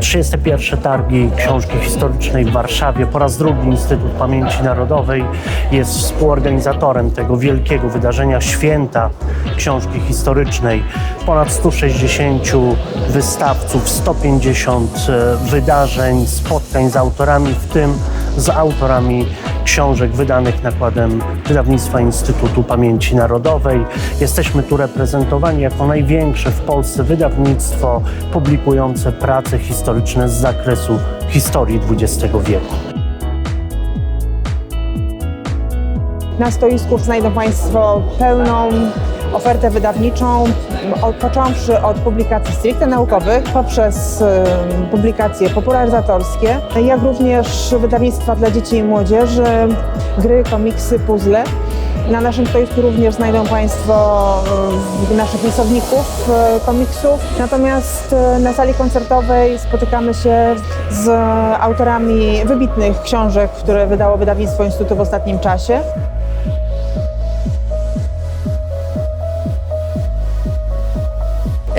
31 targi książki historycznej w Warszawie. Po raz drugi Instytut Pamięci Narodowej jest współorganizatorem tego wielkiego wydarzenia święta książki historycznej. Ponad 160 wystawców, 150 e, wydarzeń, spotkań z autorami, w tym z autorami książek wydanych nakładem wydawnictwa Instytutu Pamięci Narodowej. Jesteśmy tu reprezentowani jako największe w Polsce wydawnictwo publikujące prace historyczne z zakresu historii XX wieku. Na stoisku znajdą Państwo pełną ofertę wydawniczą, począwszy od publikacji stricte naukowych, poprzez e, publikacje popularyzatorskie, jak również wydawnictwa dla dzieci i młodzieży, gry, komiksy, puzzle. Na naszym stoisku również znajdą Państwo e, naszych rysowników e, komiksów. Natomiast e, na sali koncertowej spotykamy się z autorami wybitnych książek, które wydało wydawnictwo Instytutu w ostatnim czasie.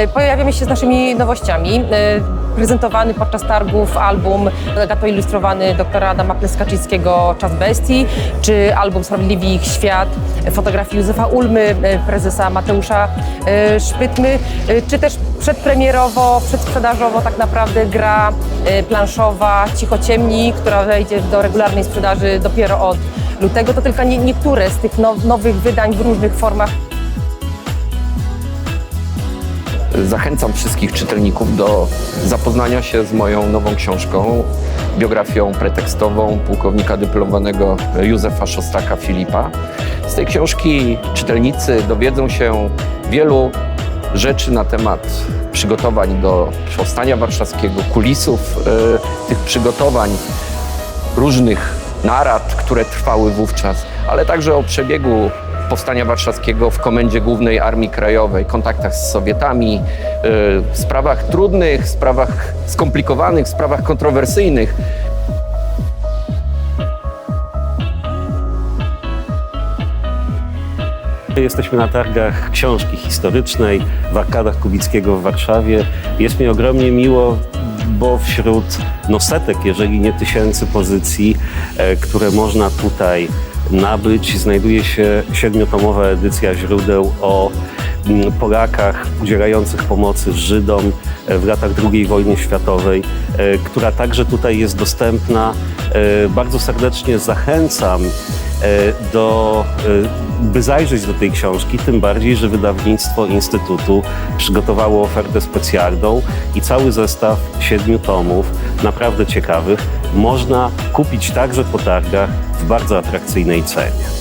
Pojawiamy się z naszymi nowościami. E, Prezentowany podczas targów album legato ilustrowany doktora Adama Pleskaczyckiego Czas Bestii, czy album Sprawiedliwi ich świat, e, fotografii Józefa Ulmy, e, prezesa Mateusza e, Szpytmy, e, czy też przedpremierowo, przedsprzedażowo tak naprawdę gra e, planszowa Cicho Ciemni, która wejdzie do regularnej sprzedaży dopiero od lutego. To tylko nie, niektóre z tych now, nowych wydań w różnych formach Zachęcam wszystkich czytelników do zapoznania się z moją nową książką, biografią pretekstową pułkownika dyplomowanego Józefa Szostaka Filipa. Z tej książki czytelnicy dowiedzą się wielu rzeczy na temat przygotowań do powstania warszawskiego, kulisów e, tych przygotowań, różnych narad, które trwały wówczas, ale także o przebiegu powstania warszawskiego w Komendzie Głównej Armii Krajowej, kontaktach z Sowietami, y, sprawach trudnych, sprawach skomplikowanych, sprawach kontrowersyjnych. Jesteśmy na targach książki historycznej w Arkadach Kubickiego w Warszawie. Jest mi ogromnie miło, bo wśród no setek, jeżeli nie tysięcy pozycji, e, które można tutaj nabyć, znajduje się siedmiotomowa edycja źródeł o mm, Polakach udzielających pomocy Żydom w latach II wojny światowej, e, która także tutaj jest dostępna. E, Bardzo serdecznie zachęcam do, e, by zajrzeć do tej książki, tym bardziej, że wydawnictwo Instytutu przygotowało ofertę specjalną i cały zestaw siedmiu tomów, naprawdę ciekawych, można kupić także po targach w bardzo atrakcyjnej cenie.